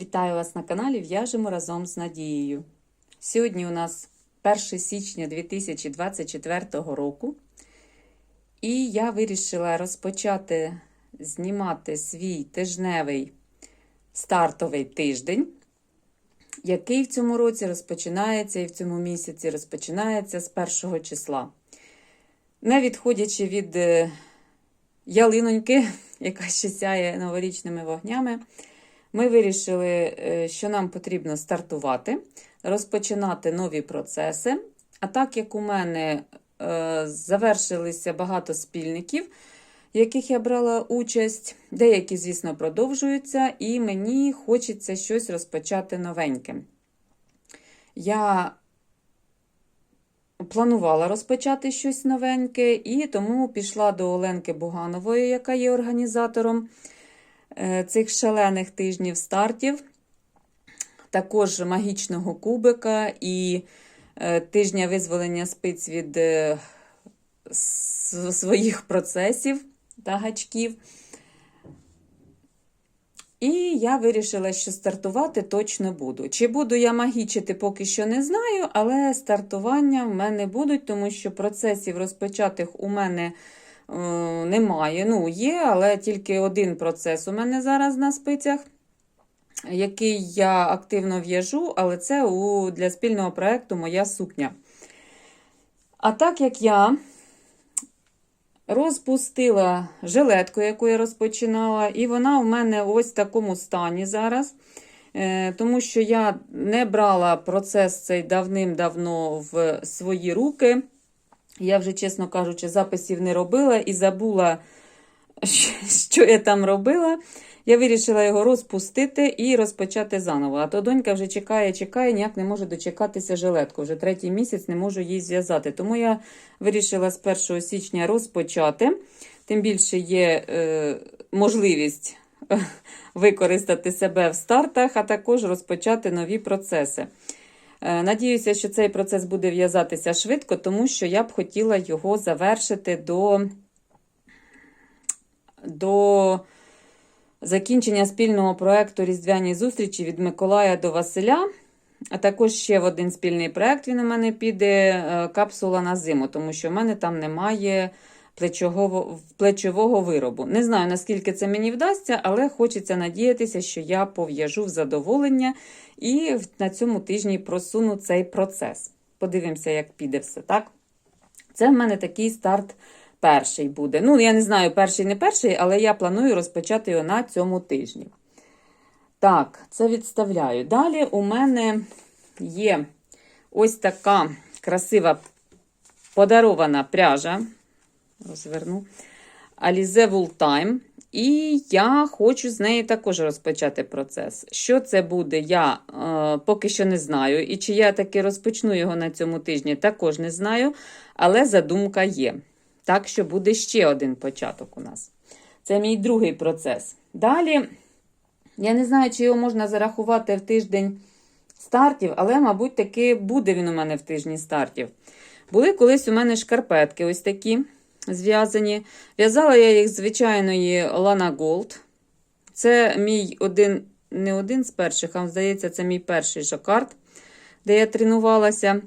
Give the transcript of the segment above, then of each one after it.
Вітаю вас на каналі В'яжемо разом з Надією. Сьогодні у нас 1 січня 2024 року, і я вирішила розпочати знімати свій тижневий стартовий тиждень, який в цьому році розпочинається і в цьому місяці розпочинається з 1 числа. Не відходячи від е, ялиноньки, яка ще сяє новорічними вогнями. Ми вирішили, е, що нам потрібно стартувати, розпочинати нові процеси. А так як у мене е, завершилися багато спільників, в яких я брала участь, деякі, звісно, продовжуються, і мені хочеться щось розпочати новеньке. Я планувала розпочати щось новеньке, і тому пішла до Оленки Буганової, яка є організатором цих шалених тижнів стартів, також магічного кубика і е, тижня визволення спиць від е, своїх процесів та гачків. І я вирішила, що стартувати точно буду. Чи буду я магічити, поки що не знаю, але стартування в мене будуть, тому що процесів розпочатих у мене е, немає. Ну, є, але тільки один процес у мене зараз на спицях, який я активно в'яжу, але це у, для спільного проєкту моя сукня. А так як я розпустила жилетку, яку я розпочинала, і вона у мене ось в такому стані зараз. Е, Тому що я не брала процес цей давним-давно в свої руки. Я вже, чесно кажучи, записів не робила і забула, що я там робила. Я вирішила його розпустити і розпочати заново. А то донька вже чекає, чекає, ніяк не може дочекатися жилетку. Вже третій місяць не можу її зв'язати. Тому я вирішила з 1 січня розпочати. Тим більше є е, можливість використати себе в стартах, а також розпочати нові процеси. Е, Надіюся, що цей процес буде в'язатися швидко, тому що я б хотіла його завершити до, до закінчення спільного проєкту Різдвяні зустрічі від Миколая до Василя. А також ще в один спільний проєкт він у мене піде е, капсула на зиму, тому що в мене там немає плечового, плечового виробу. Не знаю, наскільки це мені вдасться, але хочеться надіятися, що я пов'яжу в задоволення і на цьому тижні просуну цей процес. Подивимося, як піде все, так? Це в мене такий старт перший буде. Ну, я не знаю, перший не перший, але я планую розпочати його на цьому тижні. Так, це відставляю. Далі у мене є ось така красива подарована пряжа. Розверну. Alize Wool Time. І я хочу з неї також розпочати процес. Що це буде, я е, поки що не знаю. І чи я таки розпочну його на цьому тижні, також не знаю. Але задумка є. Так що буде ще один початок у нас. Це мій другий процес. Далі, я не знаю, чи його можна зарахувати в тиждень стартів, але, мабуть, таки буде він у мене в тижні стартів. Були колись у мене шкарпетки ось такі зв'язані. В'язала я їх звичайної Lana Gold. Це мій один, не один з перших, а здається, це мій перший жакард, де я тренувалася.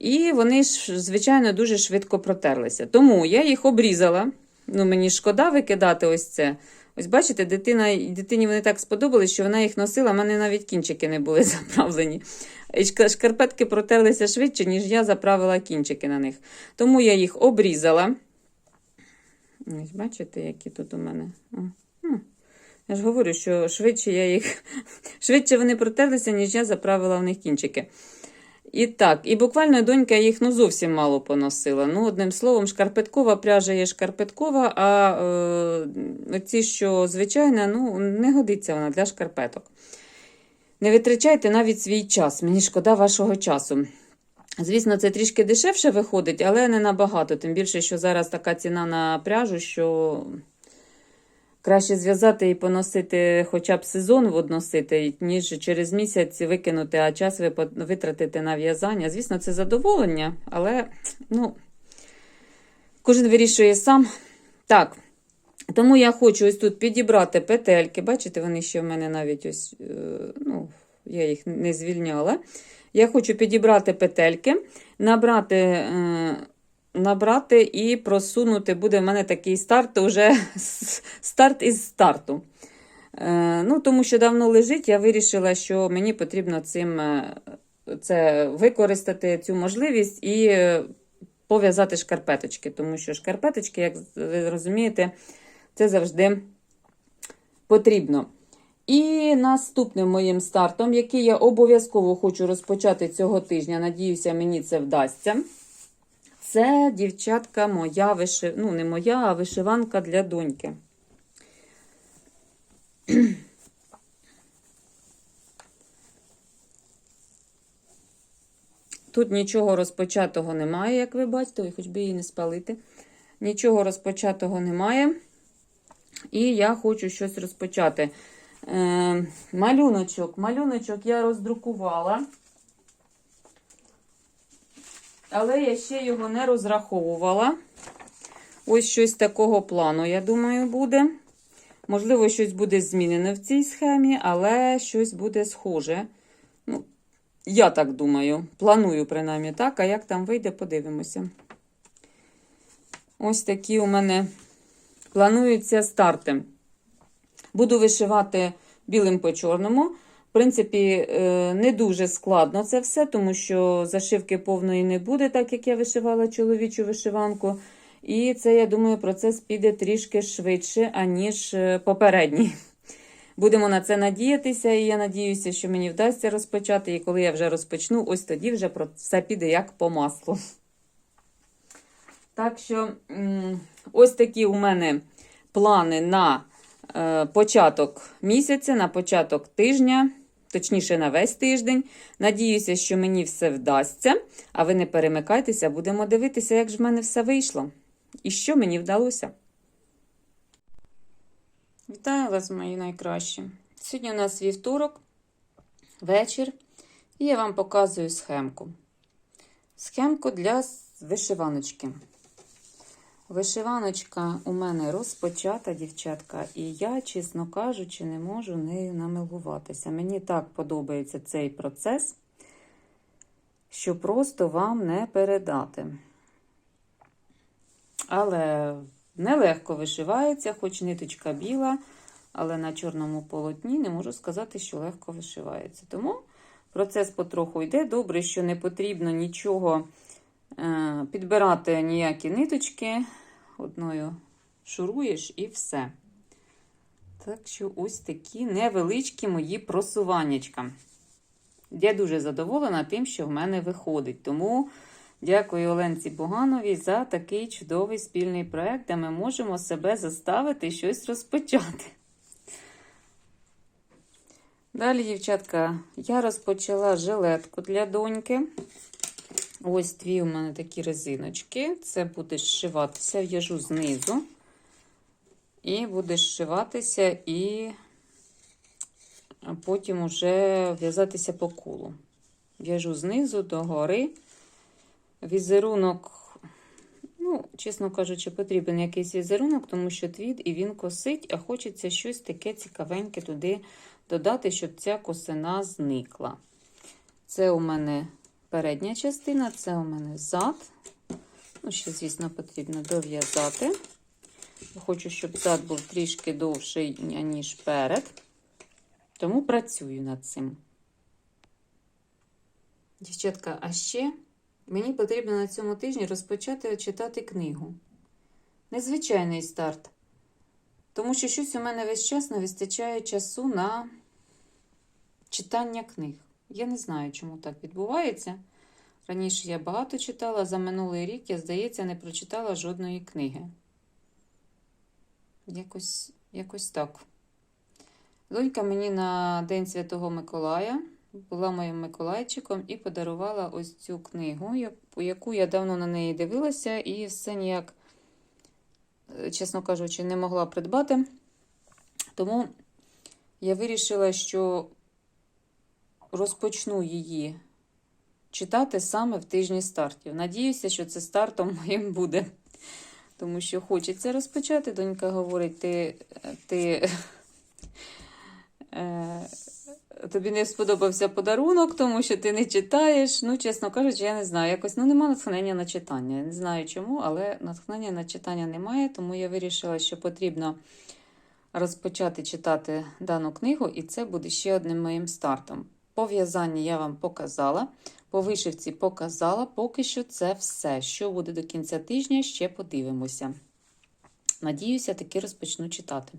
І вони ж, звичайно, дуже швидко протерлися. Тому я їх обрізала. Ну, мені шкода викидати ось це. Ось бачите, дитина, дитині вони так сподобались, що вона їх носила, в мене навіть кінчики не були заправлені. І Шкарпетки протерлися швидше, ніж я заправила кінчики на них. Тому я їх обрізала. Ось бачите, які тут у мене. Я ж говорю, що швидше я їх швидше вони протерлися, ніж я заправила в них кінчики. І так, і буквально донька їх ну, зовсім мало поносила. Ну, одним словом, шкарпеткова пряжа є шкарпеткова, а е, ці, що звичайна, ну, не годиться вона для шкарпеток. Не витрачайте навіть свій час, мені шкода вашого часу. Звісно, це трішки дешевше виходить, але не набагато. Тим більше, що зараз така ціна на пряжу, що краще зв'язати і поносити хоча б сезон водносити, ніж через місяць викинути, а час ви пот- витратите на в'язання. Звісно, це задоволення, але ну, кожен вирішує сам. Так, Тому я хочу ось тут підібрати петельки. Бачите, вони ще в мене навіть ось, е, ну, я їх не звільняла. Я хочу підібрати петельки, набрати, е, набрати і просунути. Буде в мене такий старт, уже старт із старту. Е, Ну, Тому що давно лежить, я вирішила, що мені потрібно цим е, це використати цю можливість і пов'язати шкарпеточки. Тому що шкарпеточки, як ви розумієте, це завжди потрібно. І наступним моїм стартом, який я обов'язково хочу розпочати цього тижня, надіюся, мені це вдасться. Це, дівчатка, моя виши... ну, не моя, а вишиванка для доньки. Тут нічого розпочатого немає, як ви бачите, Ой, хоч би її не спалити. Нічого розпочатого немає. І я хочу щось розпочати. Е, малюночок. Малюночок я роздрукувала, але я ще його не розраховувала. Ось щось такого плану, я думаю, буде. Можливо, щось буде змінене в цій схемі, але щось буде схоже. Ну, я так думаю. Планую, принаймні, так, а як там вийде, подивимося. Ось такі у мене плануються старти. Буду вишивати білим по чорному. В принципі, е, не дуже складно це все, тому що зашивки повної не буде, так як я вишивала чоловічу вишиванку. І це, я думаю, процес піде трішки швидше, аніж е, попередній. Будемо на це надіятися, і я надіюся, що мені вдасться розпочати. І коли я вже розпочну, ось тоді вже все піде як по маслу. Так що, ось такі у мене плани на початок місяця, на початок тижня, точніше, на весь тиждень. Надіюся, що мені все вдасться. А ви не перемикайтеся, будемо дивитися, як ж в мене все вийшло. І що мені вдалося. Вітаю вас, мої найкращі. Сьогодні у нас вівторок, вечір, і я вам показую схемку. Схемку для вишиваночки. Вишиваночка у мене розпочата, дівчатка, і я, чесно кажучи, не можу нею намилуватися. Мені так подобається цей процес, що просто вам не передати. Але нелегко вишивається, хоч ниточка біла, але на чорному полотні не можу сказати, що легко вишивається. Тому процес потроху йде. Добре, що не потрібно нічого е, підбирати ніякі ниточки. Одною шуруєш і все. Так що, ось такі невеличкі мої просуваннячка. Я дуже задоволена тим, що в мене виходить. Тому. Дякую Оленці Богановій за такий чудовий спільний проєкт, де ми можемо себе заставити щось розпочати. Далі, дівчатка, я розпочала жилетку для доньки. Ось дві у мене такі резиночки. Це буде зшиватися, в'яжу знизу. І буде зшиватися, і потім уже в'язатися по колу. В'яжу знизу до гори. Візерунок, ну, чесно кажучи, потрібен якийсь візерунок, тому що твід і він косить, а хочеться щось таке цікавеньке туди додати, щоб ця косина зникла. Це у мене передня частина, це у мене зад. Ну, ще, звісно, потрібно дов'язати. Хочу, щоб зад був трішки довший, ніж перед. Тому працюю над цим. Дівчатка, а ще. Мені потрібно на цьому тижні розпочати читати книгу. Незвичайний старт. Тому що щось у мене весь час не вистачає часу на читання книг. Я не знаю, чому так відбувається. Раніше я багато читала, за минулий рік, я, здається, не прочитала жодної книги. Якось, Якось так. Донька мені на День Святого Миколая була моїм Миколайчиком і подарувала ось цю книгу, яку я давно на неї дивилася, і все ніяк, чесно кажучи, не могла придбати. Тому я вирішила, що розпочну її читати саме в тижні стартів. Надіюся, що це стартом моїм буде. тому що хочеться розпочати. Донька говорить, ти, ти е, тобі не сподобався подарунок, тому що ти не читаєш. Ну, чесно кажучи, я не знаю. Якось ну, немає натхнення на читання. Не знаю чому, але натхнення на читання немає, тому я вирішила, що потрібно розпочати читати дану книгу, і це буде ще одним моїм стартом. По в'язанні я вам показала, по вишивці показала. Поки що це все. Що буде до кінця тижня, ще подивимося. Надіюся, таки розпочну читати.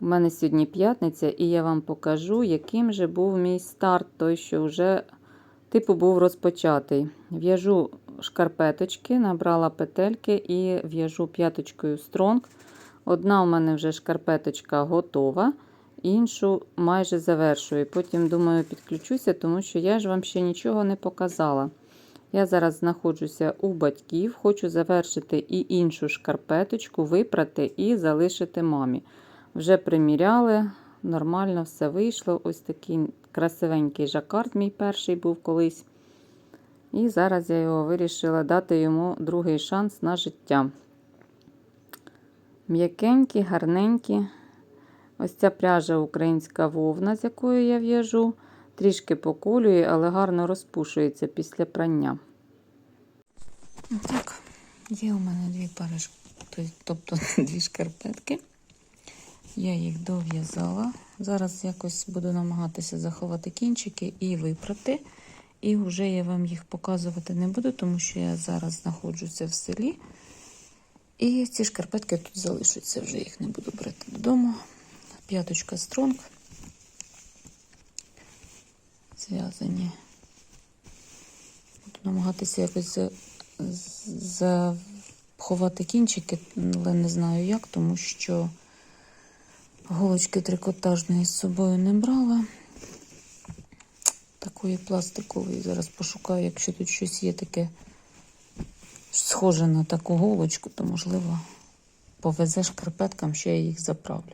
У мене сьогодні п'ятниця, і я вам покажу, яким же був мій старт, той, що вже типу був розпочатий. В'яжу шкарпеточки, набрала петельки і в'яжу п'яточкою стронг. Одна у мене вже шкарпеточка готова, іншу майже завершую. Потім, думаю, підключуся, тому що я ж вам ще нічого не показала. Я зараз знаходжуся у батьків, хочу завершити і іншу шкарпеточку, випрати і залишити мамі. Вже приміряли, нормально все вийшло. Ось такий красивенький жакард, мій перший був колись. І зараз я його вирішила дати йому другий шанс на життя. М'якенькі, гарненькі. Ось ця пряжа українська вовна, з якою я в'яжу. Трішки поколює, але гарно розпушується після прання. Так, є у мене дві пари, тобто дві шкарпетки. Я їх дов'язала. Зараз якось буду намагатися заховати кінчики і випрати. І вже я вам їх показувати не буду, тому що я зараз знаходжуся в селі. І ці шкарпетки тут залишаться, вже їх не буду брати додому. П'яточка стронг. Зв'язані. Буду намагатися якось заховати кінчики, але не знаю як, тому що голочки трикотажної з собою не брала. Такої пластикової. Зараз пошукаю, якщо тут щось є таке схоже на таку голочку, то, можливо, повезе шкарпеткам, що я їх заправлю.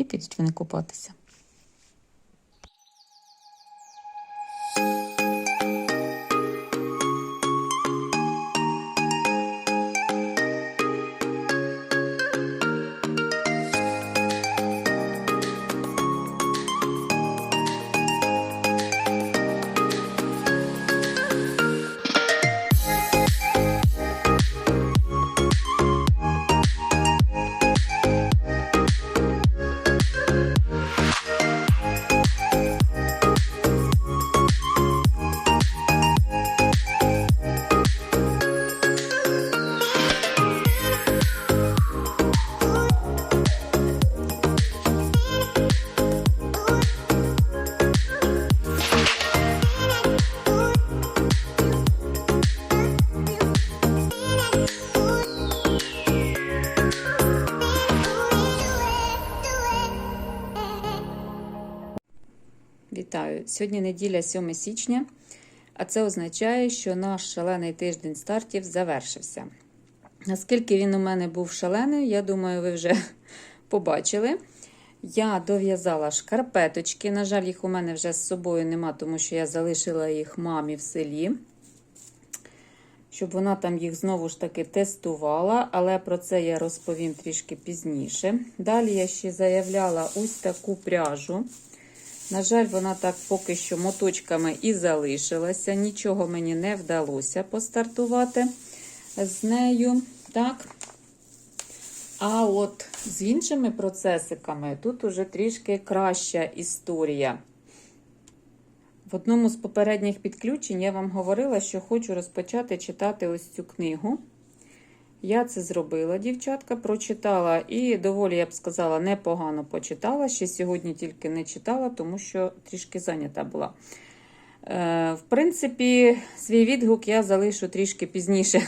І підуть вони купатися. Вітаю! Сьогодні неділя 7 січня, а це означає, що наш шалений тиждень стартів завершився. Наскільки він у мене був шалений, я думаю, ви вже побачили. Я дов'язала шкарпеточки. На жаль, їх у мене вже з собою нема, тому що я залишила їх мамі в селі, щоб вона там їх знову ж таки тестувала, але про це я розповім трішки пізніше. Далі я ще заявляла ось таку пряжу. На жаль, вона так поки що моточками і залишилася. Нічого мені не вдалося постартувати з нею. Так. А от з іншими процесиками тут уже трішки краща історія. В одному з попередніх підключень я вам говорила, що хочу розпочати читати ось цю книгу. Я це зробила, дівчатка, прочитала і доволі, я б сказала, непогано почитала. Ще сьогодні тільки не читала, тому що трішки зайнята була. Е, в принципі, свій відгук я залишу трішки пізніше.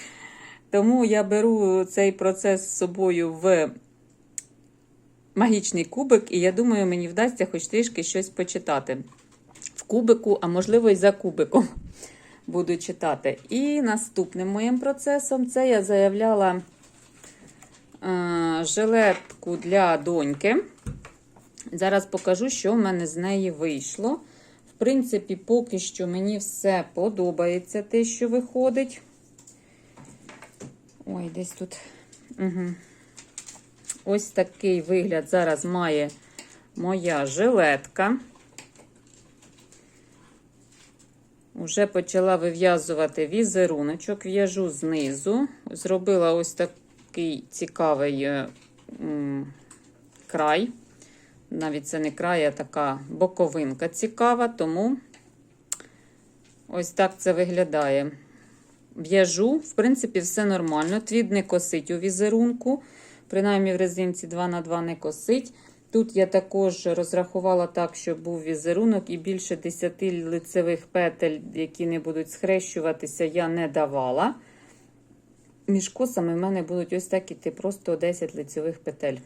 Тому я беру цей процес з собою в магічний кубик, і я думаю, мені вдасться хоч трішки щось почитати. В кубику, а можливо, і за кубиком буду читати. І наступним моїм процесом це я заявляла е, жилетку для доньки. Зараз покажу, що в мене з неї вийшло. В принципі, поки що мені все подобається, те, що виходить. Ой, десь тут. Угу. Ось такий вигляд зараз має моя жилетка. Уже почала вив'язувати візеруночок, в'яжу знизу. Зробила ось такий цікавий е, край. Навіть це не край, а така боковинка цікава, тому ось так це виглядає. В'яжу, в принципі, все нормально. Твід не косить у візерунку, принаймні в резинці 2х2 не косить. Тут я також розрахувала так, щоб був візерунок, і більше 10 лицевих петель, які не будуть схрещуватися, я не давала. Між косами в мене будуть ось так іти просто 10 лицевих петель.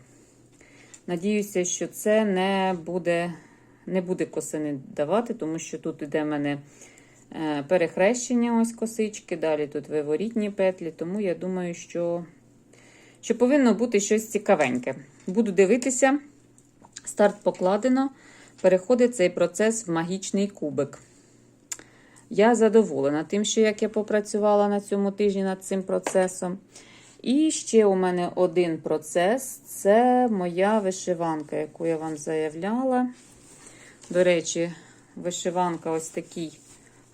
Надіюся, що це не буде, не буде косини давати, тому що тут іде в мене е, перехрещення ось косички, далі тут виворітні петлі, тому я думаю, що, що повинно бути щось цікавеньке. Буду дивитися. Старт покладено. Переходить цей процес в магічний кубик. Я задоволена тим, що як я попрацювала на цьому тижні над цим процесом. І ще у мене один процес це моя вишиванка, яку я вам заявляла. До речі, вишиванка ось такій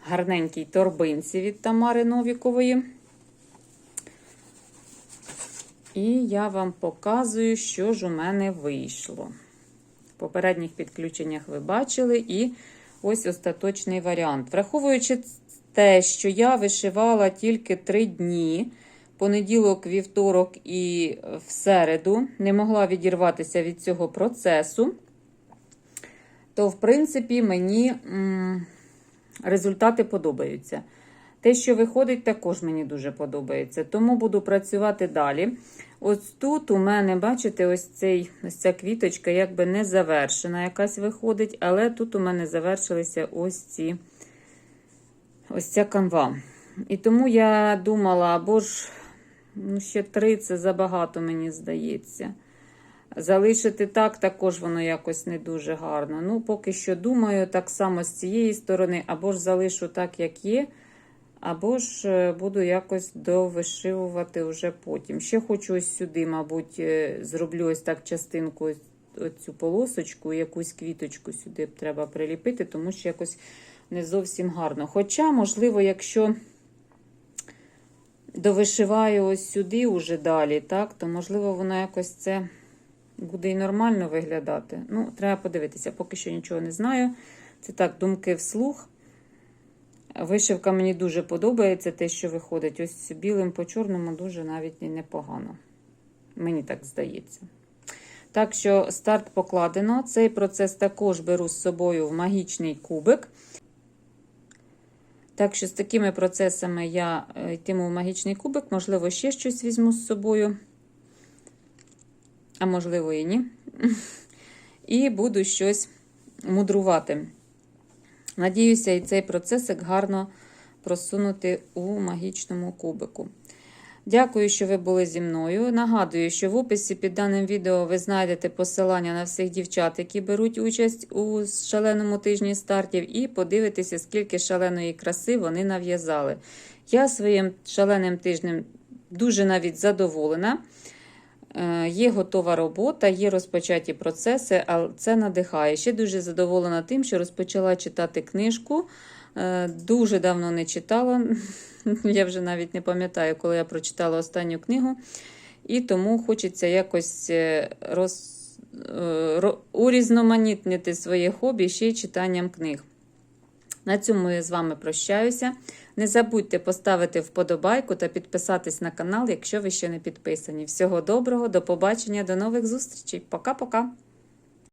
гарненькій торбинці від Тамари Новікової. І я вам показую, що ж у мене вийшло. Попередніх підключеннях ви бачили, і ось остаточний варіант. Враховуючи те, що я вишивала тільки 3 дні, понеділок, вівторок і в середу, не могла відірватися від цього процесу, то, в принципі, мені результати подобаються. Те, що виходить, також мені дуже подобається. Тому буду працювати далі. Ось тут у мене, бачите, ось цей, ось ця квіточка якби не завершена, якась виходить, але тут у мене завершилися ось ці ось ця канва. І тому я думала, або ж ну, ще три це забагато, мені здається. Залишити так, також воно якось не дуже гарно. Ну, поки що думаю, так само з цієї сторони, або ж залишу так, як є. Або ж е, буду якось довишивувати вже потім. Ще хочу ось сюди, мабуть, е, зроблю ось так частинку, ось цю полосочку, якусь квіточку сюди треба приліпити, тому що якось не зовсім гарно. Хоча, можливо, якщо довишиваю ось сюди уже далі, так, то, можливо, воно якось це буде і нормально виглядати. Ну, треба подивитися, поки що нічого не знаю. Це так, думки вслух. Вишивка мені дуже подобається, те, що виходить. Ось білим по чорному дуже навіть і непогано. Мені так здається. Так що старт покладено. Цей процес також беру з собою в магічний кубик. Так що з такими процесами я е, йтиму в магічний кубик, можливо, ще щось візьму з собою. А можливо, і ні. І буду щось мудрувати. Надіюся, і цей процесик гарно просунути у магічному кубику. Дякую, що ви були зі мною. Нагадую, що в описі під даним відео ви знайдете посилання на всіх дівчат, які беруть участь у шаленому тижні стартів, і подивитеся, скільки шаленої краси вони нав'язали. Я своїм шаленим тижнем дуже навіть задоволена. Е, Є готова робота, є розпочаті процеси, але це надихає. Ще дуже задоволена тим, що розпочала читати книжку. Е, Дуже давно не читала. Я вже навіть не пам'ятаю, коли я прочитала останню книгу. І тому хочеться якось е, роз... урізноманітнити своє хобі ще й читанням книг. На цьому я з вами прощаюся. Не забудьте поставити вподобайку та підписатись на канал, якщо ви ще не підписані. Всього доброго, до побачення, до нових зустрічей. Пока-пока!